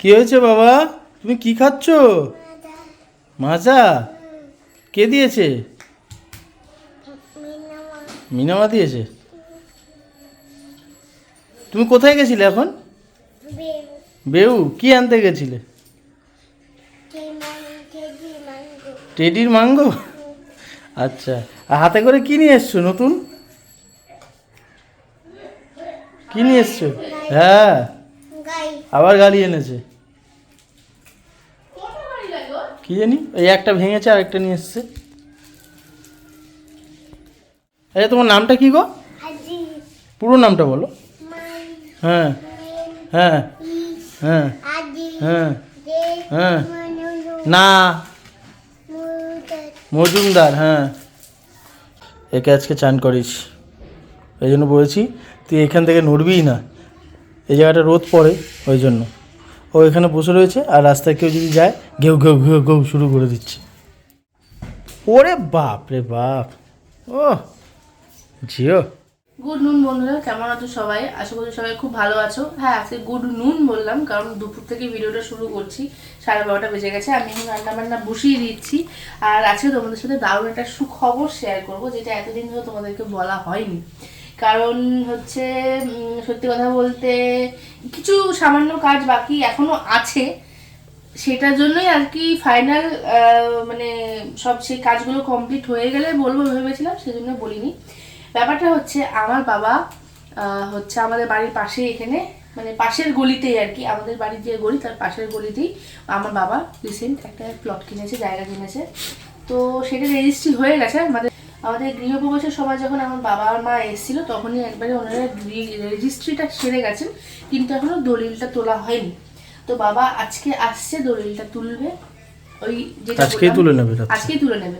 কি হয়েছে বাবা? তুমি কি খাচ্ছ? মাজা? কে দিয়েছে? মিনামা দিয়েছে। তুমি কোথায় গেছিলে এখন? বেউ। কি আনতে গেছিলে? টেডির মাঙ্গো আচ্ছা। আর হাতে করে কি নিয়ে এসছো, নতুন? কি নিয়ে এসছো? হ্যাঁ। আবার গাড়ি এনেছে। কি জানি? এই একটা ভেঙেছে আর একটা নিয়ে এসছে। আচ্ছা তোমার নামটা কি গো? পুরো নামটা বলো। হ্যাঁ। হ্যাঁ। হ্যাঁ। হ্যাঁ। হ্যাঁ। না। মজুমদার হ্যাঁ। একে আজকে চান করিস। এই জন্য বলেছি, তুই এখান থেকে নড়বিই না। এই জায়গাটা রোদ পড়ে, ওই জন্য। ও এখানে বসে রয়েছে আর রাস্তায় কেউ যদি যায়, ঘেউ ঘেউ ঘেউ ঘেউ শুরু করে দিচ্ছে। ওরে বাপ রে বাপ। ও জিও গুড নুন বন্ধুরা, কেমন আছো সবাই? আশা করি সবাই খুব ভালো আছো। হ্যাঁ আজকে গুড নুন বললাম, কারণ দুপুর থেকে ভিডিওটা শুরু করছি। সাড়ে বারোটা বেজে গেছে, আমি এখন রান্না বান্না বসিয়ে দিচ্ছি। আর আজকে তোমাদের সাথে দারুণ একটা সুখবর শেয়ার করব, যেটা এতদিন ধরে তোমাদেরকে বলা হয়নি। কারণ হচ্ছে সত্যি কথা বলতে কিছু সামান্য কাজ বাকি এখনও আছে। সেটার জন্যই আর কি ফাইনাল মানে সব সেই কাজগুলো কমপ্লিট হয়ে গেলে বলব ভেবেছিলাম, সেজন্য বলিনি। ব্যাপারটা হচ্ছে আমার বাবা হচ্ছে আমাদের বাড়ির পাশে এখানে মানে পাশের গলিতেই আর কি, আমাদের বাড়ির যে গলি তার পাশের গলিতেই আমার বাবা রিসেন্ট একটা প্লট কিনেছে, জায়গা কিনেছে। তো সেটা রেজিস্ট্রি হয়ে গেছে, আমাদের আমাদের গৃহপ্রবেশের সময় যখন আমার বাবা আর মা এসেছিল তখনই একবারে ওনারা রেজিস্ট্রিটা সেরে গেছেন কিন্তু এখনও দলিলটা তোলা হয়নি। তো বাবা আজকে আসছে দলিলটা তুলবে। ওই আজকেই তুলে নেবে। আজকেই তুলে নেবে।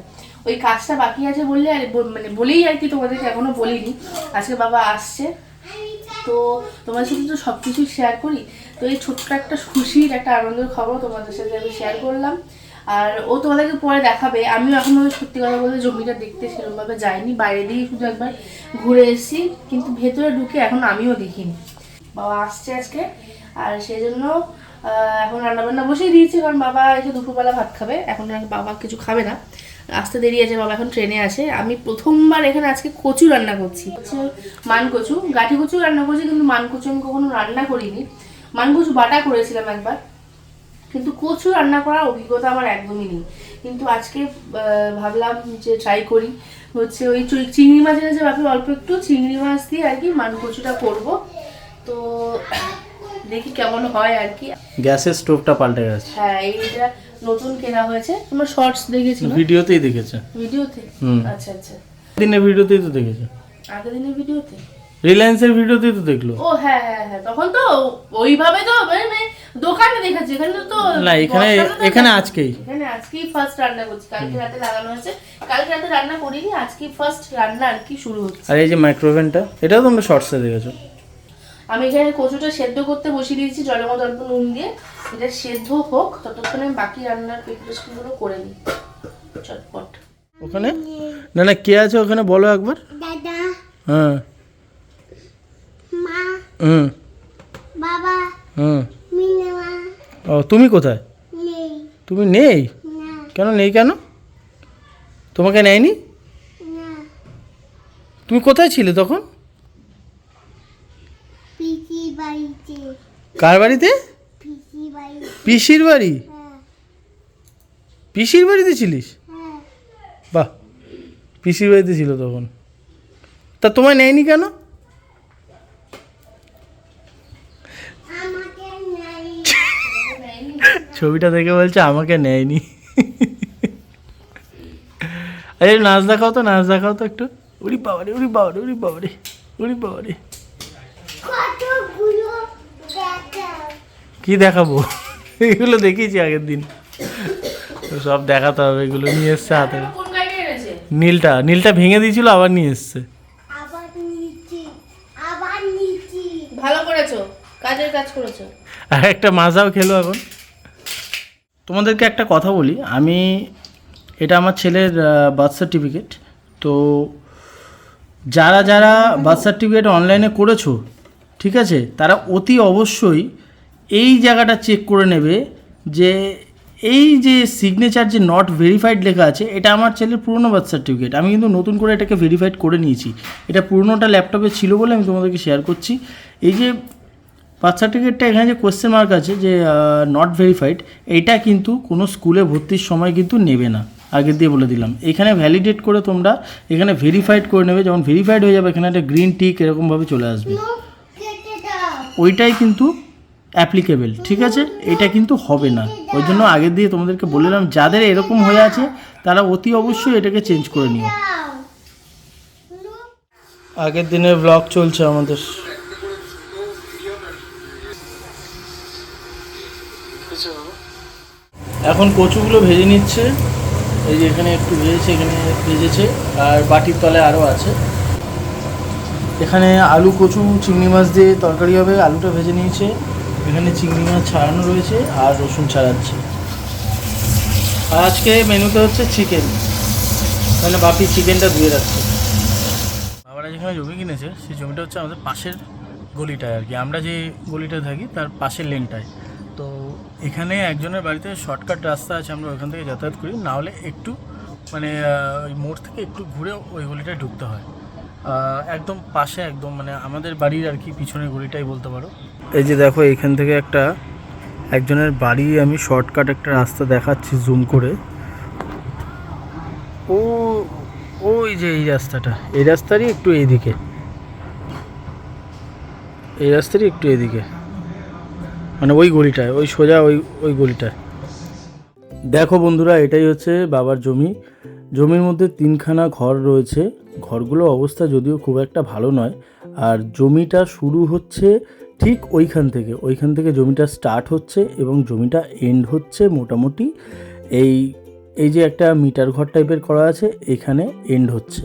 ওই কাজটা বাকি আছে বললে আর মানে বলেই আর কি তোমাদেরকে এখনও বলিনি। আজকে বাবা আসছে। তো তোমাদের সাথে তো সব কিছুই শেয়ার করি। তো এই ছোট্ট একটা খুশির একটা আনন্দের খবর তোমাদের সাথে আমি শেয়ার করলাম। আর ও তোমাদেরকে পরে দেখাবে। আমিও এখনও সত্যি কথা বলতে জমিটা দেখতে সেরকমভাবে যাইনি, বাইরে দিয়ে শুধু একবার ঘুরে এসেছি, কিন্তু ভেতরে ঢুকে এখন আমিও দেখিনি। বাবা আসছে আজকে, আর সেই জন্য এখন রান্নাবান্না বসিয়ে দিয়েছি, কারণ বাবা এসে দুপুরবেলা ভাত খাবে, এখন বাবা কিছু খাবে না। আসতে দেরি আছে, বাবা এখন ট্রেনে আছে। আমি প্রথমবার এখানে আজকে কচু রান্না করছি। মান কচু গাঠি কচু রান্না করছি, কিন্তু মান কচু আমি কখনো রান্না করিনি। মান কচু বাটা করেছিলাম একবার। কিন্তু কচু রান্না করার অভিজ্ঞতা আমার একদমই নেই। কিন্তু আজকে ভাবলাম যে ট্রাই করি। হচ্ছে ওই চিংড়ি মাছের যে বাকি অল্প একটু চিংড়ি মাছ দিয়ে আর কি মান কচুটা করব। তো দেখি কেমন হয় আর কি। গ্যাসের স্টোভটা পাল্টে গেছে। হ্যাঁ এইটা নতুন কেনা হয়েছে। তোমার শর্টস দেখেছি ভিডিওতেই দেখেছে। ভিডিওতে? হুম। আচ্ছা আচ্ছা। দিনের ভিডিওতেই তো দেখেছে। আগের দিনের ভিডিওতে? রিলায়েন্সের ভিডিওতেই তো দেখল। ও হ্যাঁ হ্যাঁ হ্যাঁ তখন তো ওইভাবে তো মানে মানে দোকানে দেখেছি এখানে তো না এখানে এখানে আজকেই। এখানে আজকেই ফার্স্ট রান্না করছি কালকে রাতে লাগানো হয়েছে। কালকে রাতে রান্না করিনি আজকে ফার্স্ট রান্না আর কি শুরু হচ্ছে। আর এই যে মাইক্রোওভেনটা এটাও তোমরা শর্টসে দেখেছ? আমি এখানে কচুটা সেদ্ধ করতে বসিয়ে দিয়েছি জলের মতো অল্প নুন দিয়ে। এটা সেদ্ধ হোক ততক্ষণে আমি বাকি রান্নার প্রিপারেশনগুলো করে নিই। চটপট। ওখানে? না না কে আছে ওখানে বলো একবার। দাদা। হ্যাঁ। হুম। বাবা হুম। ও তুমি কোথায়? নেই। তুমি নেই? কেন নেই কেন? তোমাকে নেয়নি? তুমি কোথায় ছিলে তখন? কার বাড়িতে। পিসির বাড়ি? হ্যাঁ। পিসির বাড়িতে ছিলিস? হ্যাঁ। বাহ পিসির বাড়িতে ছিল তখন। তা তোমায় নেয়নি কেন আমাকে নাই ছবিটা দেখে বলছে আমাকে নেয়নি। আরে নাচ দেখাও তো নাচ দেখাও তো একটু। উড়ি বাবারে উড়ি বাবারে উড়ি বাবারে উড়ি বাবারে। কি দেখাবো? এগুলো দেখিয়েছি আগের দিন। সব দেখাতে হবে এগুলো নিয়ে এসছে হাতে। নীলটা নীলটা ভেঙে দিয়েছিল আবার নিয়ে এসছে। ভালো করেছ কাজের কাজ করেছ। আর একটা মাজাও খেলো এখন। তোমাদেরকে একটা কথা বলি। আমি, এটা আমার ছেলের বার্থ সার্টিফিকেট তো যারা যারা বার্থ সার্টিফিকেট অনলাইনে করেছ, ঠিক আছে? তারা অতি অবশ্যই এই জায়গাটা চেক করে নেবে যে এই যে সিগনেচার যে নট ভেরিফাইড লেখা আছে, এটা আমার ছেলের পুরনো বার্থ সার্টিফিকেট আমি কিন্তু নতুন করে এটাকে ভেরিফাইড করে নিয়েছি। এটা পুরনোটা ল্যাপটপে ছিল বলে আমি তোমাদেরকে শেয়ার করছি। এই যে বার্থ সার্টিফিকেটটা এখানে যে কোয়েশ্চেন মার্ক আছে যে নট ভেরিফাইড এইটা কিন্তু কোনো স্কুলে ভর্তির সময় কিন্তু নেবে না। আগে দিয়ে বলে দিলাম। এখানে ভ্যালিডেট করে তোমরা এখানে ভেরিফাইড করে নেবে। যখন ভেরিফাইড হয়ে যাবে এখানে একটা গ্রিন টিক এরকমভাবে চলে আসবে। ওইটাই কিন্তু অ্যাপ্লিকেবেল ঠিক আছে? এটা কিন্তু হবে না। ওই জন্য আগের দিয়ে তোমাদেরকে বললাম যাদের এরকম হয়ে আছে তারা অতি অবশ্যই এটাকে চেঞ্জ করে নিও। আগের দিনের ব্লগ চলছে আমাদের। এখন কচুগুলো ভেজে নিচ্ছে। এই যে এখানে একটু ভেজেছে, এখানে ভেজেছে, আর বাটির তলে আরও আছে। এখানে আলু, কচু, চিংড়ি মাছ দিয়ে তরকারি হবে। আলুটা ভেজে নিয়েছে। এখানে চিংড়ি মাছ ছাড়ানো রয়েছে আর রসুন ছাড়াচ্ছে। আর আজকে মেনুতে হচ্ছে চিকেন। মানে বাপি চিকেনটা ধুয়ে রাখছে। বাবারা যেখানে জমি কিনেছে, সেই জমিটা হচ্ছে আমাদের পাশের গলিটায় আর কি। আমরা যে গলিটায় থাকি, তার পাশের লেনটায়। তো এখানে একজনের বাড়িতে শর্টকাট রাস্তা আছে, আমরা ওখান থেকে যাতায়াত করি। না হলে একটু মানে ওই মোড় থেকে একটু ঘুরে ওই গলিটায় ঢুকতে হয়। একদম পাশে, একদম মানে আমাদের বাড়ির আর কি পিছনের গলিটাই বলতে পারো। এই যে দেখো, এখান থেকে একটা, একজনের বাড়ি আমি শর্টকাট একটা রাস্তা দেখাচ্ছি জুম করে। ও ওই যে এই রাস্তাটা, এই রাস্তারই একটু এইদিকে এই রাস্তারই একটু এদিকে। মানে ওই গলিটায়, ওই সোজা ওই ওই গলিটায়। দেখো বন্ধুরা, এটাই হচ্ছে বাবার জমি। জমির মধ্যে তিনখানা ঘর রয়েছে। ঘরগুলো অবস্থা যদিও খুব একটা ভালো নয়। আর জমিটা শুরু হচ্ছে ঠিক ওইখান থেকে। ওইখান থেকে জমিটা স্টার্ট হচ্ছে এবং জমিটা এন্ড হচ্ছে মোটামুটি এই এই যে একটা মিটার ঘর টাইপের করা আছে, এখানে এন্ড হচ্ছে।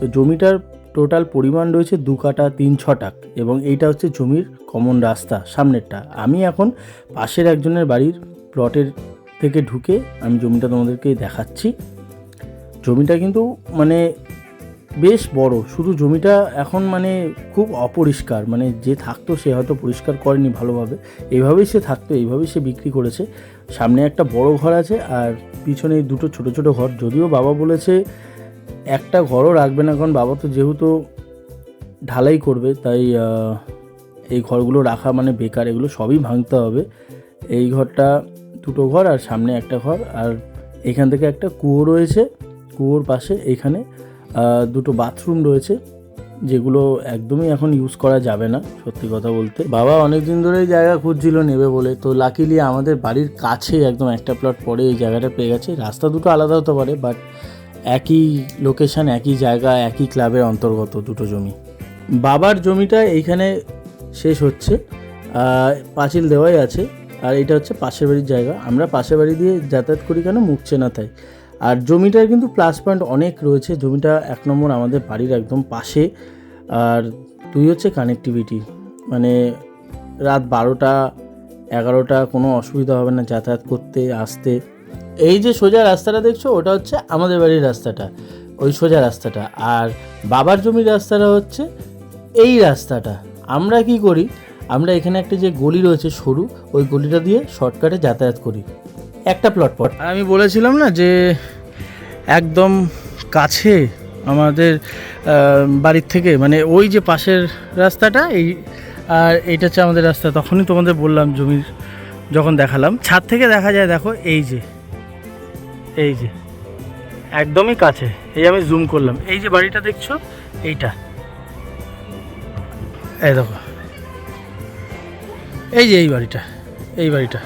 তো জমিটার টোটাল পরিমাণ রয়েছে দু কাটা তিন ছটাক এবং এইটা হচ্ছে জমির কমন রাস্তা, সামনেরটা। আমি এখন পাশের একজনের বাড়ির প্লটের থেকে ঢুকে আমি জমিটা তোমাদেরকে দেখাচ্ছি। জমিটা কিন্তু মানে বেশ বড়, শুধু জমিটা এখন মানে খুব অপরিষ্কার মানে যে থাকতো সে হয়তো পরিষ্কার করেনি ভালোভাবে। এইভাবেই সে থাকতো, এইভাবেই সে বিক্রি করেছে। সামনে একটা বড় ঘর আছে আর পিছনে দুটো ছোট ছোট ঘর, যদিও বাবা বলেছে একটা ঘরও রাখবে না, কারণ বাবা তো যেহেতু ঢালাই করবে, তাই এই ঘরগুলো রাখা মানে বেকার, এগুলো সবই ভাঙতে হবে। এই ঘরটা দুটো ঘর আর সামনে একটা ঘর, আর এখান থেকে একটা কুয়ো রয়েছে, কুয়োর পাশে এখানে দুটো বাথরুম রয়েছে, যেগুলো একদমই এখন ইউজ করা যাবে না, সত্যি কথা বলতে। বাবা অনেক দিন ধরেই জায়গা খুঁজছিল নেবে বলে, তো লাকিলি আমাদের বাড়ির কাছে একদম একটা প্লট পরে এই জায়গাটা পেয়ে গেছে। রাস্তা দুটো আলাদা হতে পারে বাট একই লোকেশন একই জায়গা, একই ক্লাবের অন্তর্গত দুটো জমি। বাবার জমিটা এইখানে শেষ হচ্ছে পাঁচিল দেওয়াই আছে, আর এটা হচ্ছে পাশের বাড়ির জায়গা। আমরা পাশের বাড়ি দিয়ে যাতায়াত করি কেন? মুখছে না তাই। আর জমিটার কিন্তু প্লাস পয়েন্ট অনেক রয়েছে, জমিটা এক নম্বর আমাদের বাড়ির একদম পাশে। আর দুই হচ্ছে কানেক্টিভিটি মানে রাত বারোটা, এগারোটা, কোনো অসুবিধা হবে না যাতায়াত করতে, আসতে। এই যে সোজা রাস্তাটা দেখছ, ওটা হচ্ছে আমাদের বাড়ির রাস্তাটা, ওই সোজা রাস্তাটা। আর বাবার জমির রাস্তাটা হচ্ছে এই রাস্তাটা। আমরা কি করি, আমরা এখানে একটা যে গলি রয়েছে সরু, ওই গলিটা দিয়ে শর্টকাটে যাতায়াত করি। একটা প্লট পট আর আমি বলেছিলাম না যে একদম কাছে আমাদের বাড়ির থেকে মানে ওই যে পাশের রাস্তাটা, এই, আর এইটা হচ্ছে আমাদের রাস্তা। তখনই তোমাদের বললাম জমির, যখন দেখালাম। ছাদ থেকে দেখা যায় দেখো, এই যে এই যে, একদমই কাছে। এই আমি জুম করলাম। এই যে বাড়িটা দেখছ, এইটা। এই দেখো। এই যে এই বাড়িটা এই বাড়িটা।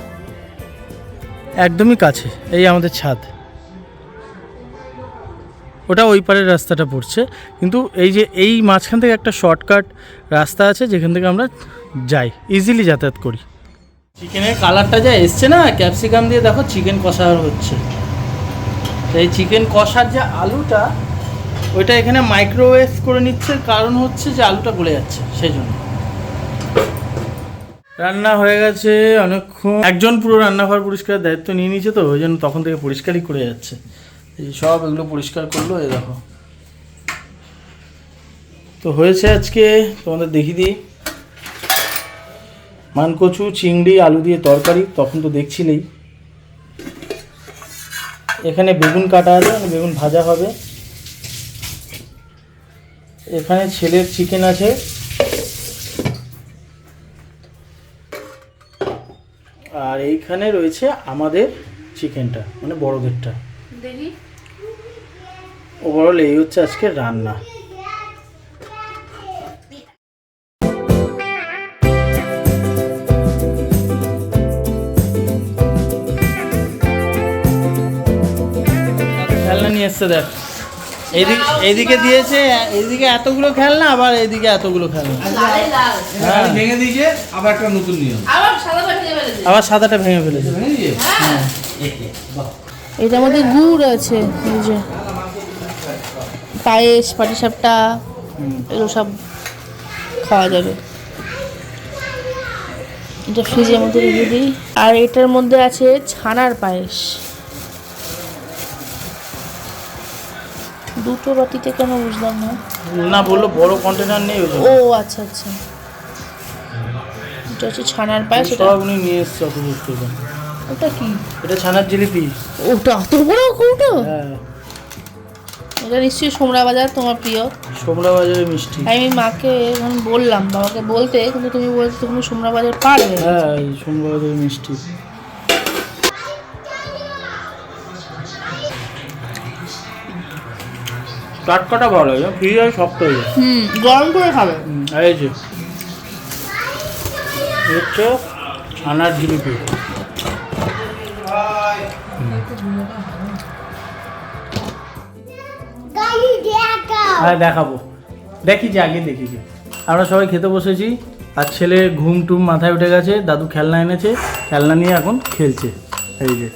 একদমই কাছে, এই আমাদের ছাদ। ওটা ওই পারের রাস্তাটা পড়ছে। কিন্তু এই যে এই মাঝখান থেকে একটা শর্টকাট রাস্তা আছে, যেখান থেকে আমরা যাই। ইজিলি যাতায়াত করি। চিকেনের কালারটা যা এসছে না ক্যাপসিকাম দিয়ে দেখো চিকেন কষা হচ্ছে। তো এই চিকেন কষার যে আলুটা, ওইটা এখানে মাইক্রোওয়েভ করে নিচ্ছে। কারণ হচ্ছে যে আলুটা গলে যাচ্ছে সেই জন্য রান্না হয়ে গেছে অনেকক্ষণ। একজন পুরো রান্নাঘর পরিষ্কার দায়িত্ব নিয়ে নিয়েছে তো, ওই জন্য তখন থেকে পরিষ্কারই করে যাচ্ছে। এই সব এগুলো পরিষ্কার করল, এই দেখো। তো হয়েছে আজকে, তোমাদের দেখিয়ে দিই। মানকচু, চিংড়ি, আলু দিয়ে তরকারি, তখন তো দেখছিলেই। এখানে বেগুন কাটা আছে মানে বেগুন ভাজা হবে। এখানে ছেলের চিকেন আছে। আর এইখানে রয়েছে আমাদের চিকেনটা মানে বড়দেরটা ওভারঅল এই হচ্ছে আজকে রান্না। এসছে দেখ। এদিকে এইদিকে দিয়েছে এদিকে এতগুলো খেলনা আবার এদিকে এতগুলো খেলনা। হ্যাঁ। ভেঙে দিয়েছে আবার একটা নতুন নিয়ম। আবার সাদাটা ভেঙে ফেলেছে। হ্যাঁ। এটার মধ্যে গুড় আছে এই যে। পায়েস পাটিসাপটা। এগুলো সব খাওয়া যাবে। এটা ফ্রিজের মধ্যে রেখে দিই। আর এটার মধ্যে আছে ছানার পায়েস। দুটো বাটিতে কেন বুঝলাম না? না বলল বড় কন্টেনার নেই ও আচ্ছা আচ্ছা। এটা হচ্ছে ছানার পায়েস এটা? উনি নিয়ে এসছে দূর থেকে। ওটা কি? এটা ছানার জিলিপি। ওটা অত বড় কৌটো? হ্যাঁ। এটা নিশ্চয়ই সোমরা বাজার তোমার প্রিয়। সোমরা বাজারের মিষ্টি। আমি মাকে বললাম বাবাকে বলতে কিন্তু তুমি বলছো তুমি সোমরা বাজার পারবে। হ্যাঁ সোমরা বাজারের মিষ্টি। টাটকাটা ভালো লাগে ফ্রিজ হয় শক্ত হয়ে যায়। হুম গরম করে খাবে। এই যে হচ্ছে ছানার জিলিপি। হ্যাঁ দেখাবো। দেখি যে আগে দেখি যে। আমরা সবাই খেতে বসেছি আর ছেলে ঘুম টুম মাথায় উঠে গেছে দাদু খেলনা এনেছে খেলনা নিয়ে এখন খেলছে। এই যে।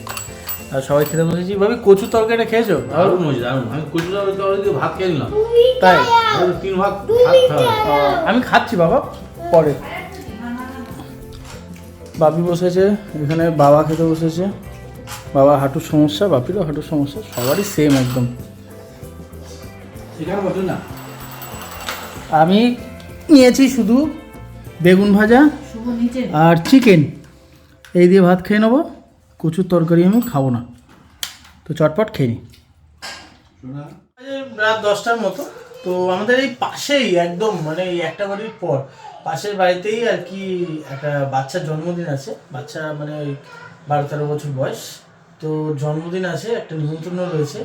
আর সবাই খেতে বসেছি ভাবি কচু তরকারিটা খেয়েছো? দারুণ মজা দারুণ। আমি কচু দিয়ে ভাত খেয়ে নিলাম। তাই? তিন ভাগ ভাত আমি খাচ্ছি বাবা পরে। বাপি বসেছে এখানে বাবা খেতে বসেছে। বাবা হাঁটুর সমস্যা বাপিরও হাঁটুর সমস্যা সবারই সেম একদম। আমি নিয়েছি শুধু বেগুন ভাজা আর চিকেন এই দিয়ে ভাত খেয়ে নেব। কচুর তরকারি আমি খাব না। তো চটপট খেয়ে নিই রাত দশটার মতো। তো আমাদের এই পাশেই একদম মানে এই একটা বাড়ির পর, পাশের বাড়িতেই আর কি একটা বাচ্চার জন্মদিন আছে। বাচ্চা মানে ওই বারো তেরো বছর বয়স। তো জন্মদিন আছে, একটা নিমন্ত্রণ রয়েছে।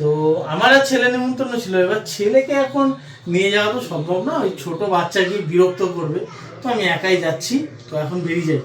তো আমার আর ছেলে নিমন্ত্রণ ছিল। এবার ছেলেকে এখন নিয়ে যাওয়া তো সম্ভব না। ওই ছোট বাচ্চাকে বিরক্ত করবে। তো আমি একাই যাচ্ছি। তো এখন বেরিয়ে যাই।